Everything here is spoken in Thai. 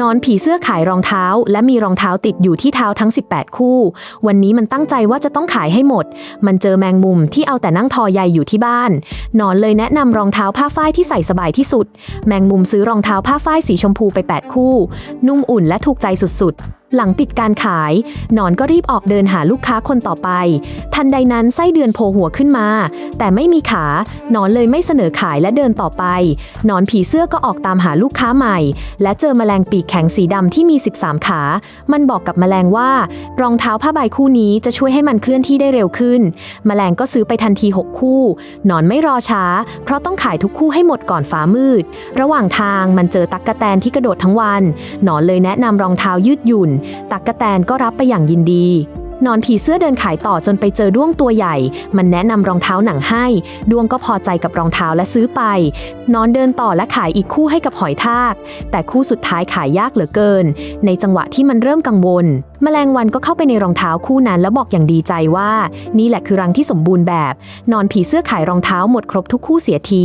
นอนผีเสื้อขายรองเท้า และมีรองเท้าติดอยู่ที่เท้าทั้ง 18 คู่ วันนี้มันตั้งใจว่าจะต้องขายให้หมด มันเจอแมงมุมที่เอาแต่นั่งทอใยอยู่ที่บ้าน นอนเลยแนะนำรองเท้าผ้าฝ้ายที่ใส่สบายที่สุด แมงมุมซื้อรองเท้าผ้าฝ้ายสีชมพูไป 8 คู่ นุ่มอุ่นและถูกใจสุดๆ หลังปิดการขาย หนอนก็รีบออกเดินหาลูกค้าคนต่อไป ทันใดนั้นไส้เดือนโผล่หัวขึ้นมา แต่ไม่มีขา หนอนเลยไม่เสนอขายและเดินต่อไป หนอนผีเสื้อก็ออกตามหาลูกค้าใหม่ และเจอแมลงปีกแข็งสีดำที่มี 13 ขา มันบอกกับแมลงว่า รองเท้าผ้าใบคู่นี้จะช่วยให้มันเคลื่อนที่ได้เร็วขึ้น แมลงก็ซื้อไปทันที 6 คู่ หนอนไม่รอช้า เพราะต้องขายทุกคู่ให้หมดก่อนฟ้ามืด ระหว่างทางมันเจอตั๊กกะแตนที่กระโดดทั้งวัน หนอนเลยแนะนำรองเท้ายืดหยุ่นตักกะแตนก็รับไปอย่างยินดี นอนผีเสื้อเดินขายต่อจนไปเจอด้วงตัวใหญ่ มันแนะนำรองเท้าหนังให้ ด้วงก็พอใจกับรองเท้าและซื้อไป นอนเดินต่อและขายอีกคู่ให้กับหอยทาก แต่คู่สุดท้ายขายยากเหลือเกิน ในจังหวะที่มันเริ่มกังวล แมลงวันก็เข้าไปในรองเท้าคู่นั้นแล้วบอกอย่างดีใจว่า นี่แหละคือรังที่สมบูรณ์แบบ นอนผีเสื้อขายรองเท้าหมดครบทุกคู่เสียที